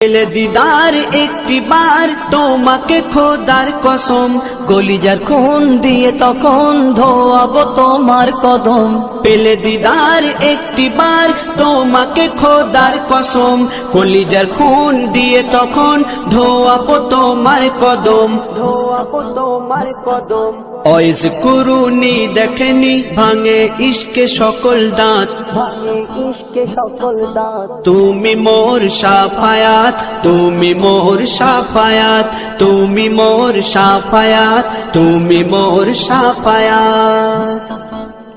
পেলে দিদার একটি বার, তোমাকে খোদার কসম, কলিজার খুন দিয়ে তখন ধোয়াবো তোমার কদম। পেলে দিদার একটি বার, তোমাকে খোদার কসম, কলিজার খুন দিয়ে তখন ধোয়াবো তোমার কদম। ধোয়াবো তোমার কদম। অয়েস কুরুনি দেখেনি ভাঙে ইশকে সকল দাঁত। তুমি মোর সাফায়াত তুমি মোর সাফায়াত তুমি মোর সাফায়াত তুমি মোর সাফায়াত।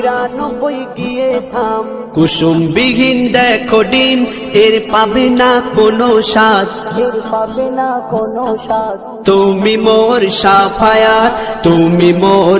নিরানব্বই গিয়ে থাম। কুসুম বিহীন দেখো ডিম এর পাবে না কোনো স্বাদ। এর পাবে না কোনো স্বাদ। তুমি মোর সাফায়াত তুমি মোর